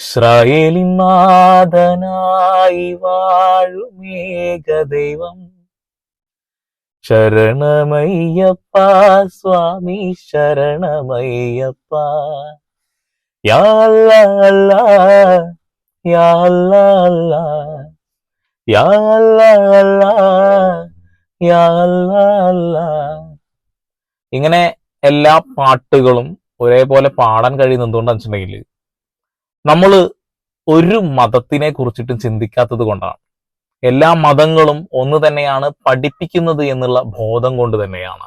ഇസ്രായേലിൻ നാഥനായി വാഴുമേകദൈവം ശരണമയ്യപ്പ സ്വാമി ശരണമയ്യപ്പ. യാല്ല യാല്ല യാല്ല. ഇങ്ങനെ എല്ലാ പാട്ടുകളും ഒരേപോലെ പാടാൻ കഴിയുന്ന എന്തുകൊണ്ടാണെന്ന് വെച്ചിട്ടുണ്ടെങ്കിൽ നമ്മൾ ഒരു മതത്തിനെ കുറിച്ചിട്ടും ചിന്തിക്കാത്തത് കൊണ്ടാണ്. എല്ലാ മതങ്ങളും ഒന്ന് തന്നെയാണ് പഠിപ്പിക്കുന്നത് എന്നുള്ള ബോധം കൊണ്ട് തന്നെയാണ്.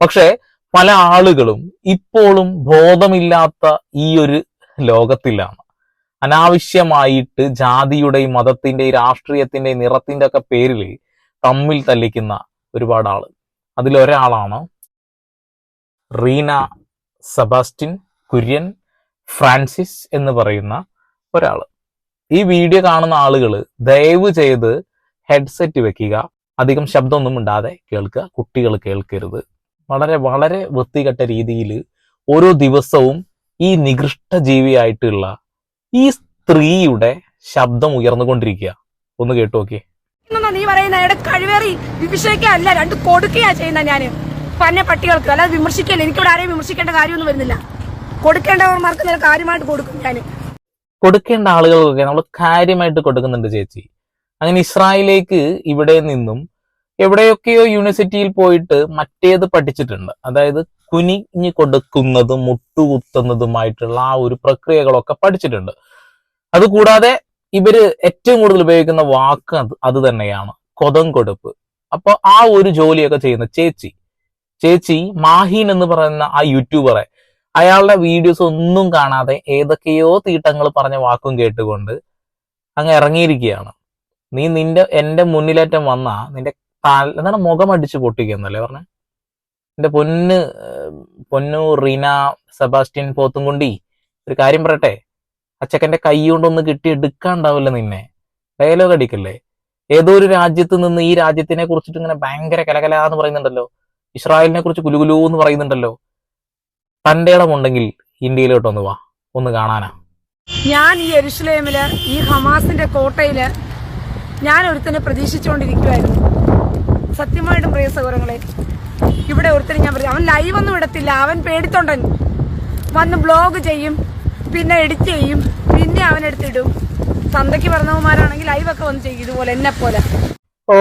പക്ഷെ പല ആളുകളും ഇപ്പോഴും ബോധമില്ലാത്ത ഈ ഒരു ലോകത്തിലാണ്. അനാവശ്യമായിട്ട് ജാതിയുടെയും മതത്തിന്റെയും രാഷ്ട്രീയത്തിന്റെയും നിറത്തിന്റെ ഒക്കെ പേരിൽ തമ്മിൽ തല്ലിക്കുന്ന ഒരുപാട് ആൾ. അതിലൊരാളാണ് റീന സെബാസ്റ്റിൻ കുര്യൻ ഫ്രാൻസിസ് എന്ന് പറയുന്ന ഒരാൾ ഈ വീഡിയോ കാണുന്ന ആളുകൾ ദയവ് ചെയ്ത് ഹെഡ്സെറ്റ് വെക്കുക. അധികം ശബ്ദമൊന്നും ഉണ്ടാതെ കേൾക്കുക. കുട്ടികൾ കേൾക്കരുത്. വളരെ വളരെ വൃത്തികെട്ട രീതിയിൽ ഓരോ ദിവസവും ഈ നികൃഷ്ട ജീവിയായിട്ടുള്ള ഈ സ്ത്രീയുടെ ശബ്ദം ഉയർന്നുകൊണ്ടിരിക്കുക. ഒന്ന് കേട്ടു നോക്കിയേ. നീ പറയുന്ന അയാളുടെ കഴിവേറി വിഭിഷേക്കല്ല രണ്ട് കൊടുക്കുകയാ ചെയ്യുന്ന ഞാൻ. പന്ന പട്ടികൾക്ക് അല്ലാതെ വിമർശിക്കല്ലേ? എനിക്കിവിടെ ആരെയും വിമർശിക്കേണ്ട കാര്യമൊന്നും വരുന്നില്ല. കൊടുക്കേണ്ടവർമാർക്ക് നല്ല കാര്യമായിട്ട് കൊടുക്കും ഞാൻ കൊടുക്കേണ്ട ആളുകൾക്കൊക്കെ നമ്മൾ കാര്യമായിട്ട് കൊടുക്കുന്നുണ്ട് ചേച്ചി. അങ്ങനെ ഇസ്രായേലേക്ക് ഇവിടെ നിന്നും എവിടെയൊക്കെയോ യൂണിവേഴ്സിറ്റിയിൽ പോയിട്ട് മറ്റേത് പഠിച്ചിട്ടുണ്ട്. അതായത് കുനിഞ്ഞു കൊടുക്കുന്നതും മുട്ടുകുത്തുന്നതുമായിട്ടുള്ള ആ ഒരു പ്രക്രിയകളൊക്കെ പഠിച്ചിട്ടുണ്ട്. അതുകൂടാതെ ഇവർ ഏറ്റവും കൂടുതൽ ഉപയോഗിക്കുന്ന വാക്ക് അത് അത് തന്നെയാണ്. കൊതം കൊടുപ്പ്. അപ്പൊ ആ ഒരു ജോലിയൊക്കെ ചെയ്യുന്ന ചേച്ചി. ചേച്ചി മാഹീൻ എന്ന് പറയുന്ന ആ യൂട്യൂബറെ അയാളുടെ വീഡിയോസ് ഒന്നും കാണാതെ ഏതൊക്കെയോ തീട്ടങ്ങൾ പറഞ്ഞ വാക്കും കേട്ടുകൊണ്ട് അങ്ങ് ഇറങ്ങിയിരിക്കുകയാണ്. നീ നിന്റെ എന്റെ മുന്നിലേറ്റം വന്നാ നിന്റെ കാൽ എന്താണ് മുഖം അടിച്ച് പൊട്ടിക്കുന്നല്ലേ പറഞ്ഞ? എന്റെ പൊന്ന് പൊന്നു റീന സെബാസ്റ്റ്യൻ പോത്തുംകുണ്ടി ഒരു കാര്യം പറയട്ടെ? അച്ചക്കന്റെ കൈ കൊണ്ടൊന്ന് കിട്ടി എടുക്കാണ്ടാവില്ല നിന്നെ. ഡയലോഗ് അടിക്കല്ലേ? ഏതോ ഒരു രാജ്യത്ത് നിന്ന് ഈ രാജ്യത്തിനെ കുറിച്ചിട്ട് ഇങ്ങനെ ഭയങ്കര കലകല എന്ന് പറയുന്നുണ്ടല്ലോ. ഇസ്രായേലിനെ കുറിച്ച് കുലുകുലു എന്ന് പറയുന്നുണ്ടല്ലോ. തന്റെ ഇടമുണ്ടെങ്കിൽ ഇന്ത്യയിലോട്ട് ഒന്ന് വാ ഒന്ന് കാണാനാ. ഞാൻ ഈ എരുഷലേമിൽ ഈ ഹമാസിന്റെ കോട്ടയിൽ ഞാൻ ഒരുത്തനെ പ്രതീക്ഷിച്ചുകൊണ്ടിരിക്കുമായിരുന്നു സത്യമായിട്ടും പ്രിയ സഹോദരങ്ങളെ ഇവിടെ ഒരുത്തനെ ഞാൻ അവൻ ലൈവ് ഒന്നും ഇടത്തില്ല. അവൻ പേടിത്തൊണ്ടൻ. വന്ന് ബ്ലോഗ് ചെയ്യും പിന്നെ എഡിറ്റ് ചെയ്യും പിന്നെ അവൻ എടുത്തിടും. തന്തയ്ക്ക് പറഞ്ഞവന്മാരാണെങ്കിൽ ലൈവൊക്കെ വന്ന് ചെയ്യും ഇതുപോലെ എന്നെ പോലെ ഓ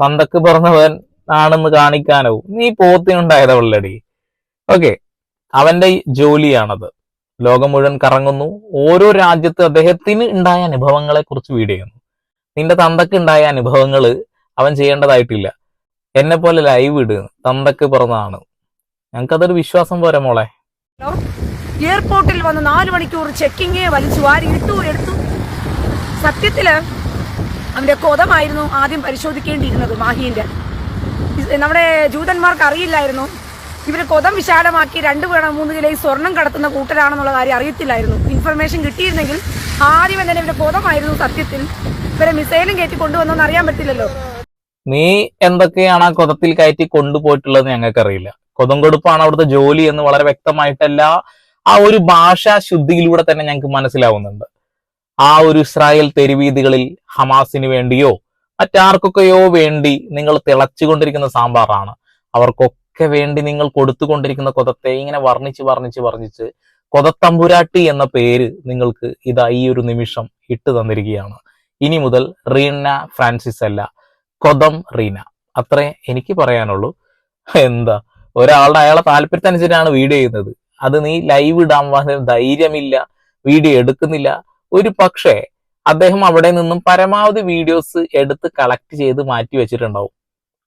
തന്തക്ക് പറഞ്ഞവൻ ആണെന്ന് കാണിക്കാനോ? നീ പോത്തിനുണ്ടായതവളടി ഓക്കെ അവന്റെ ജോലിയാണത്. ലോകം മുഴുവൻ കറങ്ങുന്നു. ഓരോ രാജ്യത്ത് അദ്ദേഹത്തിന് ഉണ്ടായ അനുഭവങ്ങളെ കുറിച്ച് വീഡിയോ ചെയ്യുന്നു. നിന്റെ തന്തക്ക് ഉണ്ടായ അനുഭവങ്ങൾ അവൻ ചെയ്യേണ്ടതായിട്ടില്ല. എന്നെ പോലെ ലൈവ് ഇട്. തന്തക്ക് പിറന്നതാണ് ഞങ്ങൾക്കതൊരു വിശ്വാസം പോരെ മോളെ? എയർപോർട്ടിൽ വന്ന് നാല് മണിക്കൂർ ചെക്കിങ് വലിച്ചു. വാരി ഇട്ടു എടുത്തു. സത്യത്തിൽ അവന്റെ കൊതമായിരുന്നു ആദ്യം പരിശോധിക്കേണ്ടിയിരുന്നത് മാഹീന്റെ. നമ്മുടെ ജൂതന്മാർക്ക് അറിയില്ലായിരുന്നു. ഇവർ കൊതം വിശാലമാക്കി രണ്ട് വേണം മൂന്ന് കിലോ ഈ സ്വർണം കടത്തുന്ന കൂട്ടരാണെന്നുള്ള കാര്യം അറിയത്തില്ലായിരുന്നു. ഇൻഫർമേഷൻ കിട്ടിയിരുന്നെങ്കിൽ ആദ്യം തന്നെ ഇവരുടെ കൊതമായിരുന്നു സത്യത്തിൽ. ഇവരെ മിസൈലും കയറ്റി കൊണ്ടുവന്നോന്ന് അറിയാൻ പറ്റില്ലല്ലോ. നീ എന്തൊക്കെയാണ് ആ കൊതത്തിൽ കയറ്റി കൊണ്ടുപോയിട്ടുള്ളത് ഞങ്ങൾക്കറിയില്ല. കൊതം കൊടുപ്പാണ് അവിടുത്തെ ജോലി എന്ന് വളരെ വ്യക്തമായിട്ടല്ല ആ ഒരു ഭാഷാ ശുദ്ധിയിലൂടെ തന്നെ ഞങ്ങൾക്ക് മനസ്സിലാവുന്നുണ്ട്. ആ ഒരു ഇസ്രായേൽ തെരുവീതികളിൽ ഹമാസിന് വേണ്ടിയോ മറ്റാർക്കൊക്കെയോ വേണ്ടി നിങ്ങൾ തിളച്ചുകൊണ്ടിരിക്കുന്ന സാമ്പാറാണ്. അവർക്കൊക്കെ വേണ്ടി നിങ്ങൾ കൊടുത്തുകൊണ്ടിരിക്കുന്ന കൊതത്തെ ഇങ്ങനെ വർണിച്ച് വർണിച്ച് വർണിച്ച് കൊതത്തമ്പുരാട്ടി എന്ന പേര് നിങ്ങൾക്ക് ഇതാ ഈ ഒരു നിമിഷം ഇട്ടു തന്നിരിക്കുകയാണ്. ഇനി മുതൽ റീന ഫ്രാൻസിസ് അല്ല കൊതം റീന. അത്രേ എനിക്ക് പറയാനുള്ളൂ. എന്താ ഒരാളുടെ അയാളെ താല്പര്യത്തിനനുസരിച്ചാണ് വീഡിയോ ചെയ്യുന്നത്. അത് നീ ലൈവ് ഇടാൻ ധൈര്യമില്ല വീഡിയോ എടുക്കുന്നില്ല. ഒരു പക്ഷേ അദ്ദേഹം അവിടെ നിന്നും പരമാവധി വീഡിയോസ് എടുത്ത് കളക്ട് ചെയ്ത് മാറ്റി വെച്ചിട്ടുണ്ടാവും.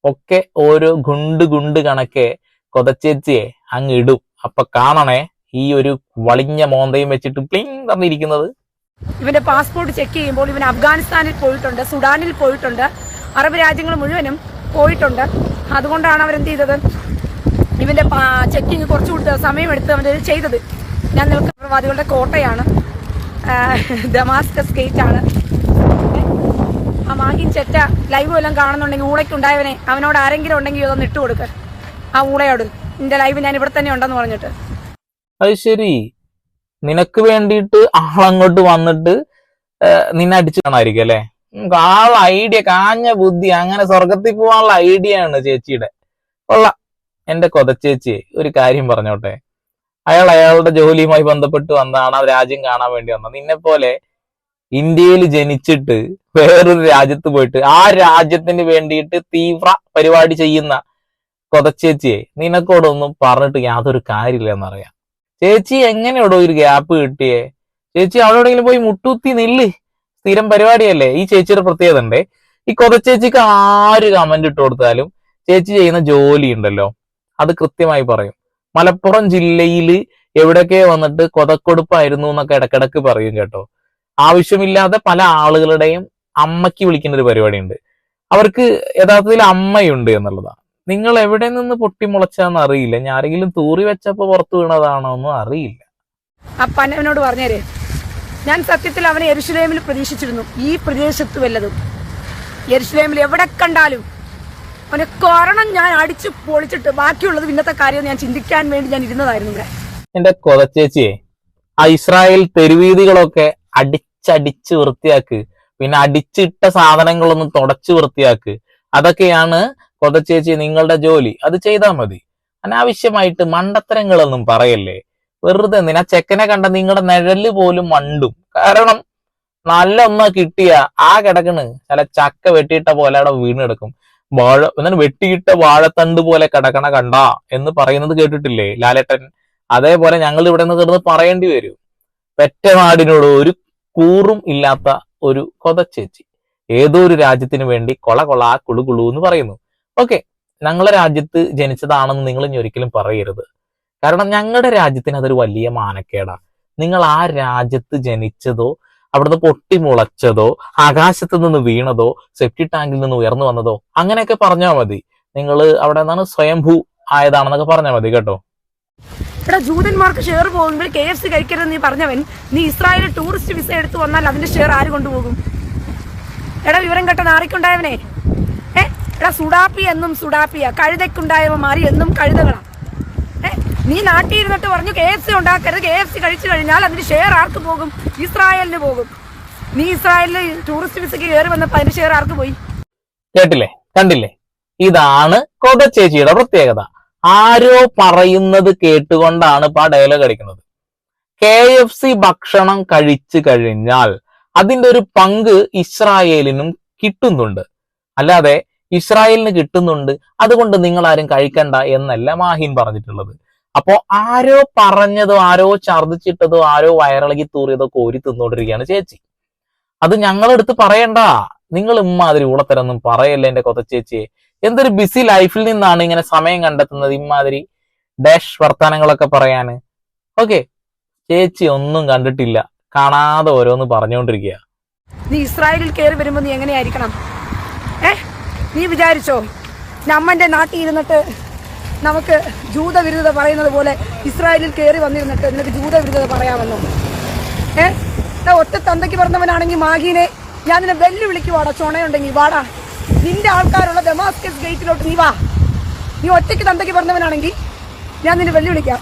ഒക്കെ ഓരോ ഗുണ്ട് ഗുണ്ട് കണക്കെ കൊതച്ചേച്ചിയെ അങ്ങ് ഇടും. അപ്പൊ കാണണേ ഈ ഒരു വളിഞ്ഞ മോന്തയും വെച്ചിട്ട് പ്ലിങ് തന്നിരിക്കുന്നത് ഇവന്റെ പാസ്പോർട്ട് ചെക്ക് ചെയ്യുമ്പോൾ ഇവൻ അഫ്ഗാനിസ്ഥാനിൽ പോയിട്ടുണ്ട് സുഡാനിൽ പോയിട്ടുണ്ട് അറബ് രാജ്യങ്ങൾ മുഴുവനും പോയിട്ടുണ്ട്. അതുകൊണ്ടാണ് അവരെന്ത് ചെയ്തത്? ഇവന്റെ ചെക്കിങ് കുറച്ചുകൂടി സമയമെടുത്ത് അവർ ചെയ്തത്. ഞാൻ നിൽക്കുന്നവാദികളുടെ കോട്ടയാണ്. ആ, ദമാസ്കസ് ഗേറ്റ് ആണ് മാഹിൻ ചെറ്റ ലൈവ് വല്ലതും കാണുന്നുണ്ടെങ്കിൽ ഊളയ്ക്കുണ്ടായവനെ അവനോട് ആരെങ്കിലും ഉണ്ടെങ്കിൽ ഇതൊന്ന് ഇട്ട് കൊടുക്ക. ആ ഊളയോട്. നിന്റെ ലൈവ് ഞാൻ ഇവിടെ തന്നെ ഉണ്ടെന്ന് പറഞ്ഞിട്ട്. അത് ശരി. നിനക്ക് വേണ്ടിയിട്ട് ആളങ്ങോട്ട് വന്നിട്ട് നിന്നെ അടിച്ചു കാണായിരിക്കും അല്ലെ ആൾ ഐഡിയ കാഞ്ഞ ബുദ്ധി അങ്ങനെ സ്വർഗത്തിൽ പോകാനുള്ള ഐഡിയ ആണ് ചേച്ചിയുടെ. കൊള്ളാം. എന്റെ കൊതച്ചേച്ചി ഒരു കാര്യം പറഞ്ഞോട്ടെ. അയാൾ അയാളുടെ ജോലിയുമായി ബന്ധപ്പെട്ട് വന്നതാണ് ആ രാജ്യം കാണാൻ വേണ്ടി വന്നത്. നിന്നെ പോലെ ഇന്ത്യയിൽ ജനിച്ചിട്ട് വേറൊരു രാജ്യത്ത് പോയിട്ട് ആ രാജ്യത്തിന് വേണ്ടിയിട്ട് തീവ്ര പരിപാടി ചെയ്യുന്ന കൊതച്ചേച്ചിയെ നിനക്കോടൊന്നും പറഞ്ഞിട്ട് യാതൊരു കാര്യമില്ല എന്നറിയാം ചേച്ചി എങ്ങനെയോടോ ഒരു ഗ്യാപ്പ് കിട്ടിയേ? ചേച്ചി അവളോടെങ്കിലും പോയി മുട്ടുത്തി നില്ല്. സ്ഥിരം പരിപാടിയല്ലേ? ഈ ചേച്ചിയുടെ പ്രത്യേകത ഉണ്ടേ ഈ കൊതച്ചേച്ചിക്ക് ആര് കമന്റ് ഇട്ട് കൊടുത്താലും ചേച്ചി ചെയ്യുന്ന ജോലി ഉണ്ടല്ലോ. അത് കൃത്യമായി പറയും. മലപ്പുറം ജില്ലയിൽ എവിടെയൊക്കെ വന്നിട്ട് കൊതക്കൊടുപ്പായിരുന്നു എന്നൊക്കെ ഇടക്കിടക്ക് പറയും കേട്ടോ. ആവശ്യമില്ലാതെ പല ആളുകളുടെയും അമ്മയ്ക്ക് വിളിക്കുന്ന ഒരു പരിപാടിയുണ്ട്. അവർക്ക് യഥാർത്ഥത്തിൽ അമ്മയുണ്ട് എന്നുള്ളതാണ്. നിങ്ങൾ എവിടെ നിന്ന് പൊട്ടിമുളച്ചാന്ന് അറിയില്ല. ഞാൻ ആരെങ്കിലും തൂറി വെച്ചപ്പോ പുറത്തു വീണതാണോ എന്ന് അറിയില്ല. അപ്പനോട് പന്നവനോട് പറഞ്ഞേരെ. ഞാൻ സത്യത്തിൽ അവനെ എരുഷലേമിൽ പ്രതീക്ഷിച്ചിരുന്നു. ഈ പ്രദേശത്ത് വല്ലതും. എരുഷലേമിൽ എവിടെ കണ്ടാലും അവനെ കാരണം ഞാൻ അടിച്ചു പൊളിച്ചിട്ട് ബാക്കിയുള്ളത് ഇന്നത്തെ കാര്യം ഞാൻ ചിന്തിക്കാൻ വേണ്ടി ഞാൻ ഇരുന്നതായിരുന്നു ഇവിടെ. എന്റെ കൊതച്ചേച്ചിയെ ആ ഇസ്രായേൽ തെരുവീതികളൊക്കെ അടിച്ചടിച്ച് വൃത്തിയാക്ക്. പിന്നെ അടിച്ചിട്ട സാധനങ്ങളൊന്നും തുടച്ച് വൃത്തിയാക്ക്. അതൊക്കെയാണ് കൊതച്ചേച്ചി നിങ്ങളുടെ ജോലി. അത് ചെയ്താൽ മതി. അനാവശ്യമായിട്ട് മണ്ടത്തരങ്ങളൊന്നും പറയല്ലേ? വെറുതെ നിന ചെക്കനെ കണ്ട നിങ്ങളുടെ നിഴൽ പോലും മണ്ടും. കാരണം നല്ല ഒന്ന് കിട്ടിയ ആ കിടക്കണ്. ചില ചക്ക വെട്ടിയിട്ട പോലെ അവിടെ വീണ് കിടക്കും വാഴ എന്നാൽ വെട്ടിയിട്ട വാഴത്തണ്ട് പോലെ കിടക്കണ കണ്ട എന്ന് പറയുന്നത് കേട്ടിട്ടില്ലേ ലാലേട്ടൻ? അതേപോലെ ഞങ്ങൾ ഇവിടെ നിന്ന് കിടന്ന് പറയേണ്ടി വരും. പെറ്റ നാടിനോട് ഒരു കൂറും ഇല്ലാത്ത ഒരു കൊതച്ചേച്ചി. ഏതോ ഒരു രാജ്യത്തിന് വേണ്ടി കൊള കൊള കുളു കുളു എന്ന് പറയുന്നു. ഓക്കെ ഞങ്ങളുടെ രാജ്യത്ത് ജനിച്ചതാണെന്ന് നിങ്ങൾ ഇനി ഒരിക്കലും പറയരുത്. കാരണം ഞങ്ങളുടെ രാജ്യത്തിന് അതൊരു വലിയ മാനക്കേടാണ് നിങ്ങൾ ആ രാജ്യത്ത് ജനിച്ചതോ അവിടുന്ന് പൊട്ടിമുളച്ചതോ ആകാശത്ത് നിന്ന് വീണതോ സെപ്റ്റി ടാങ്കിൽ നിന്ന് ഉയർന്നു വന്നതോ അങ്ങനെയൊക്കെ പറഞ്ഞാൽ മതി. നിങ്ങൾ അവിടെ നിന്നാണ് സ്വയംഭൂ ആയതാണെന്നൊക്കെ പറഞ്ഞാൽ മതി കേട്ടോ. ഇവിടെ ജൂതന്മാർക്ക് ഷെയർ പോകുമ്പോൾ കെ എഫ് സി കഴിക്കരുതെന്ന് നീ പറഞ്ഞവൻ. നീ ഇസ്രായേൽ ടൂറിസ്റ്റ് വിസ എടുത്തു വന്നാൽ അതിന്റെ ഷെയർ ആര് കൊണ്ടുപോകും? എടാ വിവരം കെട്ട നാറിക്കുണ്ടായവനെ. ഏ എടാ സുഡാപ്പി എന്നും സുഡാപ്പിയ. കഴുതയ്ക്കുണ്ടായവ മാറി എന്നും കഴുതകളാ. ഏ നീ നാട്ടിൽ ഇരുന്നിട്ട് പറഞ്ഞു കെ എഫ് സി ഉണ്ടാക്കരുത്. കെ എഫ് സി കഴിച്ചു കഴിഞ്ഞാൽ അതിന്റെ ഷെയർ ആർക്ക് പോകും? ഇസ്രായേലിന് പോകും. നീ ഇസ്രായേലിൽ ടൂറിസ്റ്റ് വിസയ്ക്ക് കയറി വന്നപ്പോൾ അതിന്റെ ഷെയർ ആർക്ക് പോയി? കേട്ടില്ലേ? കണ്ടില്ലേ? ഇതാണ് കൊതച്ചേച്ചിയുടെ പ്രത്യേകത. ആരോ പറയുന്നത് കേട്ടുകൊണ്ടാണ് ഇപ്പൊ ആ ഡയലോഗ് അടിക്കുന്നത്. കെ എഫ് സി ഭക്ഷണം കഴിച്ചു കഴിഞ്ഞാൽ അതിന്റെ ഒരു പങ്ക് ഇസ്രായേലിനും കിട്ടുന്നുണ്ട്. അല്ലാതെ ഇസ്രായേലിന് കിട്ടുന്നുണ്ട് അതുകൊണ്ട് നിങ്ങൾ ആരും കഴിക്കണ്ട എന്നല്ല മാഹിൻ പറഞ്ഞിട്ടുള്ളത്. അപ്പോ ആരോ പറഞ്ഞതോ ആരോ ഛർദ്ദിച്ചിട്ടതോ ആരോ വയറിളകി തൂറിയതോ കോരി തിന്നോണ്ടിരിക്കുകയാണ് ചേച്ചി. അത് ഞങ്ങളെടുത്ത് പറയണ്ട. നിങ്ങൾ ഇമ്മാതിരി ഊളത്തരൊന്നും പറയല്ലേ എന്റെ കൊതച്ചേച്ചിയെ എന്തൊരു ബിസി ലൈഫിൽ നിന്നാണ് ഇങ്ങനെ സമയം കണ്ടെത്തുന്നത് ഇമാതിരി ഡാഷ് വർത്തമാനങ്ങളൊക്കെ പറയാന്. ഓക്കെ ചേച്ചി ഒന്നും കണ്ടിട്ടില്ല. കാണാതെ ഓരോന്ന് പറഞ്ഞുകൊണ്ടിരിക്കുക നീ ഇസ്രായേലിൽ കയറി വരുമ്പോൾ നീ എങ്ങനെയായിരിക്കണം? ഏ? നീ വിചാരിച്ചോ? നമ്മന്റെ നാട്ടിൽ ഇരുന്നിട്ട് നമുക്ക് ജൂത വിരുദ്ധത പറയുന്നത് പോലെ ഇസ്രായേലിൽ കയറി വന്നിരുന്നിട്ട് നിനക്ക് ജൂതവിരുദ്ധത പറയാമെന്നോ ഏ? ഒറ്റ തന്തയ്ക്ക് പറഞ്ഞവനാണെങ്കിൽ മാഗീനെ ഞാൻ നിന്നെ വെല്ലുവിളിക്കുവാടാ. ചുണയുണ്ടെങ്കിൽ വാടാ. നിന്റെ ആൾക്കാരുള്ള ഡെമാസ്കസ് ഗേറ്റിലോട്ട് നീ വാ. നീ ഒറ്റയ്ക്ക് തന്തയ്ക്ക് പറഞ്ഞവനാണെങ്കിൽ ഞാൻ നിന്നെ വെല്ലുവിളിക്കാം.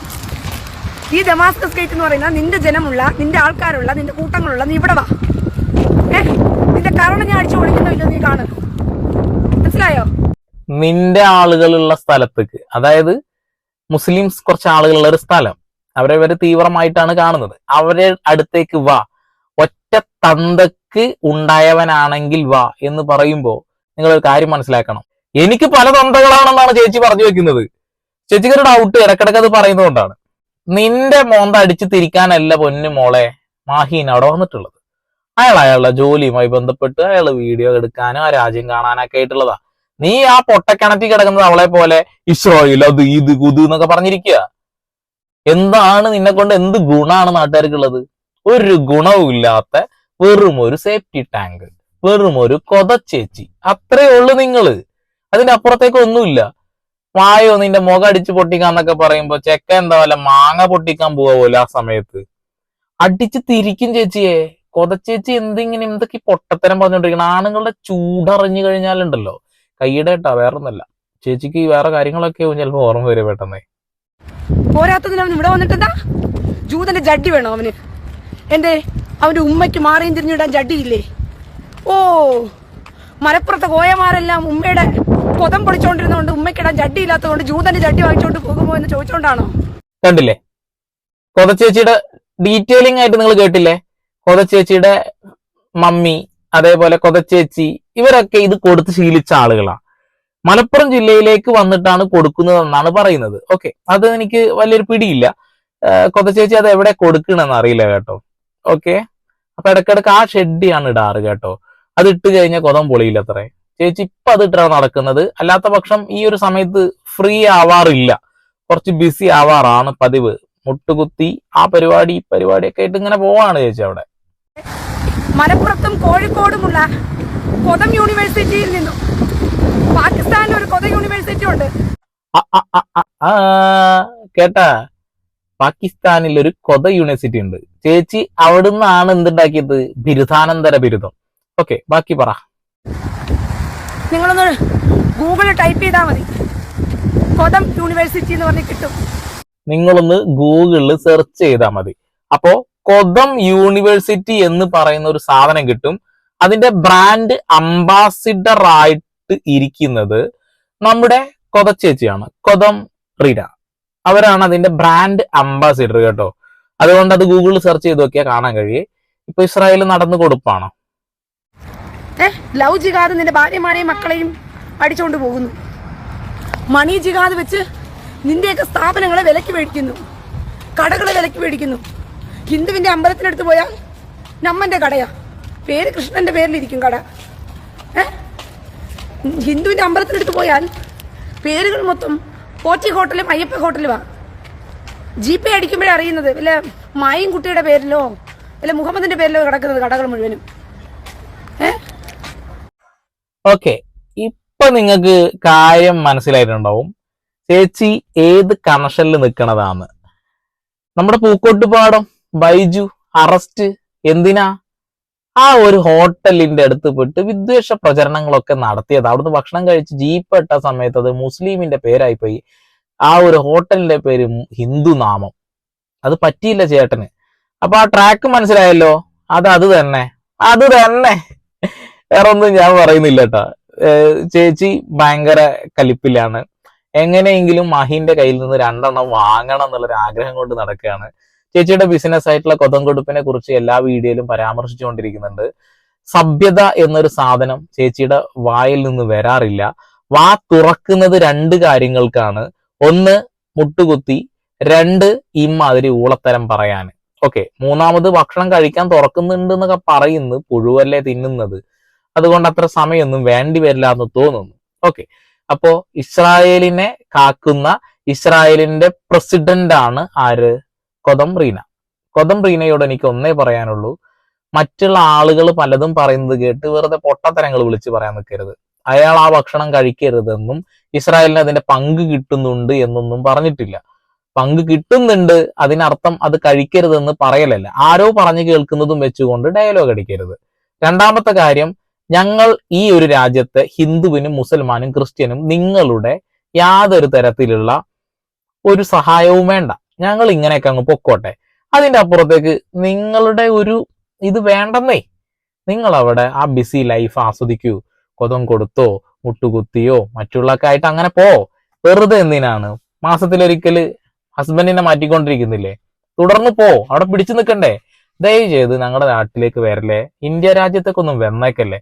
ഈ ഡെമാസ്കസ് ഗേറ്റ് എന്ന് പറയുന്ന നിന്റെ ജനമുള്ള നിന്റെ ആൾക്കാരുള്ള നിന്റെ കൂട്ടങ്ങളുള്ള നീ ഇവിടെ വാ. ഏ നിന്റെ കരണ ഞാൻ അടിച്ചു പൊളിക്കുന്നില്ല നീ കാണുന്നു. മനസ്സിലായോ? നിന്റെ ആളുകളുള്ള സ്ഥലത്തേക്ക് അതായത് മുസ്ലിംസ് കുറച്ച് ആളുകളുള്ള ഒരു സ്ഥലം അവരെ വരെ തീവ്രമായിട്ടാണ് കാണുന്നത്. അവരെ അടുത്തേക്ക് വാ. ഒറ്റ തന്തക്ക് ഉണ്ടായവനാണെങ്കിൽ വാ എന്ന് പറയുമ്പോ നിങ്ങൾ ഒരു കാര്യം മനസ്സിലാക്കണം. എനിക്ക് പല തൊണ്ടകളാണെന്നാണ് ചേച്ചി പറഞ്ഞു വെക്കുന്നത്. ചേച്ചിക്ക് ഒരു ഡൗട്ട് ഇടക്കിടക്ക് അത് പറയുന്നതുകൊണ്ടാണ്. നിന്റെ മോന്ത അടിച്ച് തിരിക്കാനല്ല പൊന്നു മോളെ മാഹീൻ അവിടെ വന്നിട്ടുള്ളത്. അയാൾ അയാളുടെ ജോലിയുമായി ബന്ധപ്പെട്ട് അയാൾ വീഡിയോ എടുക്കാനും ആ രാജ്യം കാണാനൊക്കെ ആയിട്ടുള്ളതാ. നീ ആ പൊട്ടക്കിണറ്റി കിടക്കുന്നത് അവളെ പോലെ ഇസ്രോയിൽ അത് ഇത് കുത് എന്നൊക്കെ പറഞ്ഞിരിക്കുക എന്താണ് നിന്നെ കൊണ്ട് എന്ത് ഗുണാണ് നാട്ടുകാർക്കുള്ളത്? ഒരു ഗുണവും ഇല്ലാത്ത വെറും ഒരു സേഫ്റ്റി ടാങ്ക് വെറും ഒരു കൊതച്ചേച്ചി അത്രേ ഉള്ളു നിങ്ങൾ. അതിന്റെ അപ്പുറത്തേക്ക് ഒന്നുമില്ല. വായോ നിന്റെ മുഖം അടിച്ച് പൊട്ടിക്കാന്നൊക്കെ പറയുമ്പോ ചെക്ക എന്താ പോലെ മാങ്ങ പൊട്ടിക്കാൻ പോവാ പോലെ ആ സമയത്ത്. അടിച്ച് തിരിക്കും ചേച്ചിയെ. കൊതച്ചേച്ചി എന്തിങ്ങനെ എന്തൊക്കെ പൊട്ടത്തരം പറഞ്ഞോണ്ടിരിക്കണം? ആണുങ്ങളുടെ ചൂടറിഞ്ഞു കഴിഞ്ഞാലുണ്ടല്ലോ. കൈയുടെ വേറെ ഒന്നല്ല ചേച്ചിക്ക് വേറെ കാര്യങ്ങളൊക്കെ ചിലപ്പോ ഓർമ്മ വരും പെട്ടെന്ന്. പോരാത്തതിന് അവൻ ഇവിടെ വന്നിട്ടെന്താ? ജൂതന്റെ ജഡ്ഡി വേണോ അവന്? എന്തേ? അവന്റെ ഉമ്മയ്ക്ക് മാറിയും തിരിഞ്ഞിടാൻ ജഡ്ഡിയില്ലേ ഓ മലപ്പുറത്തെ കോയമാരെല്ലാം ഉമ്മയുടെ കൊതം പൊളിച്ചോണ്ടിരുന്നോണ്ട് ഉമ്മയ്ക്കിടാൻ ചട്ടി ഇല്ലാത്തതുകൊണ്ട് ജൂതന്റെ ചട്ടി വാങ്ങിച്ചോണ്ട് പോകുമോ എന്ന് ചോദിച്ചോണ്ടാണോ? കണ്ടില്ലേ? കൊതച്ചേച്ചിയുടെ ഡീറ്റെയിലിംഗ് ആയിട്ട് നിങ്ങൾ കേട്ടില്ലേ? കൊതച്ചേച്ചിയുടെ മമ്മി അതേപോലെ കൊതച്ചേച്ചി ഇവരൊക്കെ ഇത് കൊടുത്ത് ശീലിച്ച ആളുകളാണ് മലപ്പുറം ജില്ലയിലേക്ക് വന്നിട്ടാണ് കൊടുക്കുന്നതെന്നാണ് പറയുന്നത്. ഓക്കെ അത് എനിക്ക് വലിയൊരു പിടിയില്ല. കൊതച്ചേച്ചി അത് എവിടെ കൊടുക്കണമെന്ന് അറിയില്ല കേട്ടോ. ഓക്കെ അപ്പൊ ഇടക്കിടക്ക് ആ ഷെഡിയാണ് ഇടാറ് കേട്ടോ. അത് ഇട്ട് കഴിഞ്ഞാൽ കൊതം പൊളിയില്ല അത്രേ ചേച്ചി ഇപ്പൊ അത് ഇട്ടാണ് നടക്കുന്നത്. അല്ലാത്ത പക്ഷം ഈ ഒരു സമയത്ത് ഫ്രീ ആവാറില്ല. കുറച്ച് ബിസി ആവാറാണ് പതിവ്. മുട്ടുകുത്തി ആ പരിപാടി ഈ പരിപാടിയൊക്കെ ആയിട്ട് ഇങ്ങനെ പോവാണ് ചേച്ചി അവിടെ. മലപ്പുറത്തും കോഴിക്കോടുമുള്ള കൊതം യൂണിവേഴ്സിറ്റിയിൽ നിന്നും പാകിസ്ഥാനിൽ ഒരു കൊതം യൂണിവേഴ്സിറ്റി ഉണ്ട്. കേട്ടാ? പാകിസ്ഥാനിൽ ഒരു കൊത യൂണിവേഴ്സിറ്റി ഉണ്ട്. ചേച്ചി അവിടുന്നാണ് എന്തുണ്ടാക്കിയത്? ബിരുദാനന്തര ബിരുദം. ഓക്കെ ബാക്കി പറ. നിങ്ങളൊന്ന് ഗൂഗിളിൽ ടൈപ്പ് ചെയ്താൽ മതി. കൊതം യൂണിവേഴ്സിറ്റി എന്ന് പറഞ്ഞ് കിട്ടും. നിങ്ങളൊന്ന് ഗൂഗിളിൽ സെർച്ച് ചെയ്താൽ മതി. അപ്പോ കൊതം യൂണിവേഴ്സിറ്റി എന്ന് പറയുന്ന ഒരു സാധനം കിട്ടും. അതിന്റെ ബ്രാൻഡ് അംബാസിഡർ ആയിട്ട് ഇരിക്കുന്നത് നമ്മുടെ കൊതച്ചേച്ചിയാണ് കൊതം റീഡ. അവരാണ് അതിന്റെ ബ്രാൻഡ് അംബാസിഡർ കേട്ടോ. അതുകൊണ്ട് അത് ഗൂഗിളിൽ സെർച്ച് ചെയ്ത് നോക്കിയാൽ കാണാൻ കഴിയേ. ഇപ്പൊ ഇസ്രായേൽ നടന്നു കൊടുപ്പാണോ. ഏ? ലവ് ജിഹാദ് നിന്റെ ഭാര്യമാരെയും മക്കളെയും അടിച്ചുകൊണ്ട് പോകുന്നു. മണി ജിഹാദ് വെച്ച് നിന്റെയൊക്കെ സ്ഥാപനങ്ങളെ വിലക്ക് മേടിക്കുന്നു. കടകളെ വിലക്ക് മേടിക്കുന്നു. ഹിന്ദുവിന്റെ അമ്പലത്തിനടുത്ത് പോയാൽ നമ്മന്റെ കടയാ. പേര് കൃഷ്ണന്റെ പേരിലിരിക്കും കട. ഏഹ് ഹിന്ദുവിന്റെ അമ്പലത്തിനടുത്ത് പോയാൽ പേരുകൾ മൊത്തം പോറ്റി ഹോട്ടലും അയ്യപ്പ ഹോട്ടലുമാ. ജി പേ അടിക്കുമ്പോഴേ അറിയുന്നത് വല്ല മായും കുട്ടിയുടെ പേരിലോ വല്ല മുഹമ്മദിന്റെ പേരിലോ കിടക്കുന്നത് കടകൾ മുഴുവനും. ഓക്കെ ഇപ്പൊ നിങ്ങൾക്ക് കാര്യം മനസ്സിലായിട്ടുണ്ടാവും. ചേച്ചി ഏത് കണക്ഷനിൽ നിൽക്കണതാന്ന് നമ്മുടെ പൂക്കോട്ടുപാടം ബൈജു അറസ്റ്റ് എന്തിനാ? ആ ഒരു ഹോട്ടലിന്റെ അടുത്ത് പോയിട്ട് വിദ്വേഷ പ്രചരണങ്ങളൊക്കെ നടത്തിയത്. അവിടുന്ന് ഭക്ഷണം കഴിച്ച് ജീപ്പെട്ട സമയത്ത് അത് മുസ്ലിമിന്റെ പേരായി പോയി ആ ഒരു ഹോട്ടലിന്റെ പേര് ഹിന്ദു നാമം. അത് പറ്റിയില്ല ചേട്ടന്. അപ്പൊ ആ ട്രാക്ക് മനസ്സിലായല്ലോ? അത് അത് തന്നെ. അത് തന്നെ. വേറെ ഒന്നും ഞാൻ പറയുന്നില്ല കേട്ടാ ചേച്ചി ഭയങ്കര കലിപ്പിലാണ്. എങ്ങനെയെങ്കിലും മഹിന്റെ കയ്യിൽ നിന്ന് രണ്ടെണ്ണം വാങ്ങണം എന്നുള്ളൊരു ആഗ്രഹം കൊണ്ട് നടക്കുകയാണ്. ചേച്ചിയുടെ ബിസിനസ് ആയിട്ടുള്ള കൊതംകൊടുപ്പിനെ കുറിച്ച് എല്ലാ വീഡിയോയിലും പരാമർശിച്ചുകൊണ്ടിരിക്കുന്നുണ്ട്. സഭ്യത എന്നൊരു സാധനം ചേച്ചിയുടെ വായിൽ നിന്ന് വരാറില്ല. വാ തുറക്കുന്നത് രണ്ട് കാര്യങ്ങൾക്കാണ്. ഒന്ന് മുട്ടുകുത്തി. രണ്ട് ഇമാതിരി ഊളത്തരം പറയാൻ. ഓക്കെ മൂന്നാമത് ഭക്ഷണം കഴിക്കാൻ തുറക്കുന്നുണ്ട് എന്നൊക്കെ പറയുന്നു പുഴുവല്ലേ തിന്നുന്നത്. അതുകൊണ്ട് അത്ര സമയമൊന്നും വേണ്ടി വരില്ല എന്ന് തോന്നുന്നു. ഓക്കെ അപ്പോ ഇസ്രായേലിനെ കാക്കുന്ന ഇസ്രായേലിന്റെ പ്രസിഡന്റ് ആണ് ആര്? കൊതം റീന കൊതം റീനയോട് എനിക്ക് ഒന്നേ പറയാനുള്ളൂ. മറ്റുള്ള ആളുകൾ പലതും പറയുന്നത് കേട്ട് വെറുതെ പൊട്ടത്തരങ്ങൾ വിളിച്ച് പറയാൻ നിൽക്കരുത്. അയാൾ ആ ഭക്ഷണം കഴിക്കരുതെന്നും ഇസ്രായേലിന് അതിന്റെ പങ്ക് കിട്ടുന്നുണ്ട് എന്നൊന്നും പറഞ്ഞിട്ടില്ല. പങ്ക് കിട്ടുന്നുണ്ട് അതിനർത്ഥം അത് കഴിക്കരുതെന്ന് പറയലല്ല. ആരോ പറഞ്ഞു കേൾക്കുന്നതും വെച്ചുകൊണ്ട് ഡയലോഗ് അടിക്കരുത്. രണ്ടാമത്തെ കാര്യം ഞങ്ങൾ ഈ ഒരു രാജ്യത്ത് ഹിന്ദുവിനും മുസൽമാനും ക്രിസ്ത്യനും നിങ്ങളുടെ യാതൊരു തരത്തിലുള്ള ഒരു സഹായവും വേണ്ട. ഞങ്ങൾ ഇങ്ങനെയൊക്കെ അങ്ങ് പൊക്കോട്ടെ. അതിന്റെ അപ്പുറത്തേക്ക് നിങ്ങളുടെ ഒരു ഇത് വേണ്ടെന്നേ. നിങ്ങൾ അവിടെ ആ ബിസി ലൈഫ് ആസ്വദിക്കൂ. കൊതം കൊടുത്തോ മുട്ടുകുത്തിയോ മറ്റുള്ളൊക്കെ ആയിട്ട് അങ്ങനെ പോ. വെറുതെ എന്തിനാണ്? മാസത്തിലൊരിക്കൽ ഹസ്ബൻഡിനെ മാറ്റിക്കൊണ്ടിരിക്കുന്നില്ലേ? തുടർന്ന് പോ. അവിടെ പിടിച്ചു നിൽക്കണ്ടേ. ദയവ് ചെയ്ത് ഞങ്ങളുടെ നാട്ടിലേക്ക് വരല്ലേ. ഇന്ത്യ രാജ്യത്തേക്കൊന്നും വന്നേക്കല്ലേ.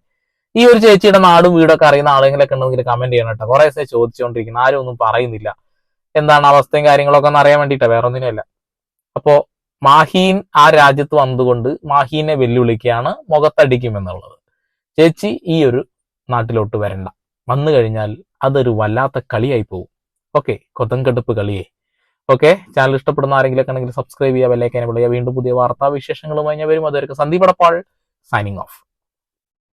ഈ ഒരു ചേച്ചിയുടെ നാടും വീടൊക്കെ അറിയുന്ന ആളുകളൊക്കെ ഉണ്ടെങ്കിൽ കമന്റ് ചെയ്യണം കേട്ടോ. കുറെ ദിവസം ചോദിച്ചുകൊണ്ടിരിക്കുന്നു. ആരും ഒന്നും പറയുന്നില്ല. എന്താണ് അവസ്ഥയും കാര്യങ്ങളൊക്കെ ഒന്ന് അറിയാൻ വേണ്ടിയിട്ടാ. വേറെ ഒന്നിനുമല്ല അപ്പോ മാഹീൻ ആ രാജ്യത്ത് വന്നുകൊണ്ട് മാഹീനെ വെല്ലുവിളിക്കുകയാണ് മുഖത്തടിക്കും എന്നുള്ളത്. ചേച്ചി ഈ ഒരു നാട്ടിലോട്ട് വരണ്ട. വന്നു കഴിഞ്ഞാൽ അതൊരു വല്ലാത്ത കളിയായി പോകും ഓക്കെ കൊതങ്കടുപ്പ് കളിയെ. ഓക്കെ ചാനൽ ഇഷ്ടപ്പെടുന്ന ആരെങ്കിലൊക്കെ ഉണ്ടെങ്കിൽ സബ്സ്ക്രൈബ് ചെയ്യുക ബെല്ലൈക്കനെ വിളിക്കുക. വീണ്ടും പുതിയ വാർത്താ വിശേഷങ്ങളുമായി ഞാൻ വരും. അതുവരെ സന്ദീപ് അടപ്പാൾ സൈനിങ് ഓഫ്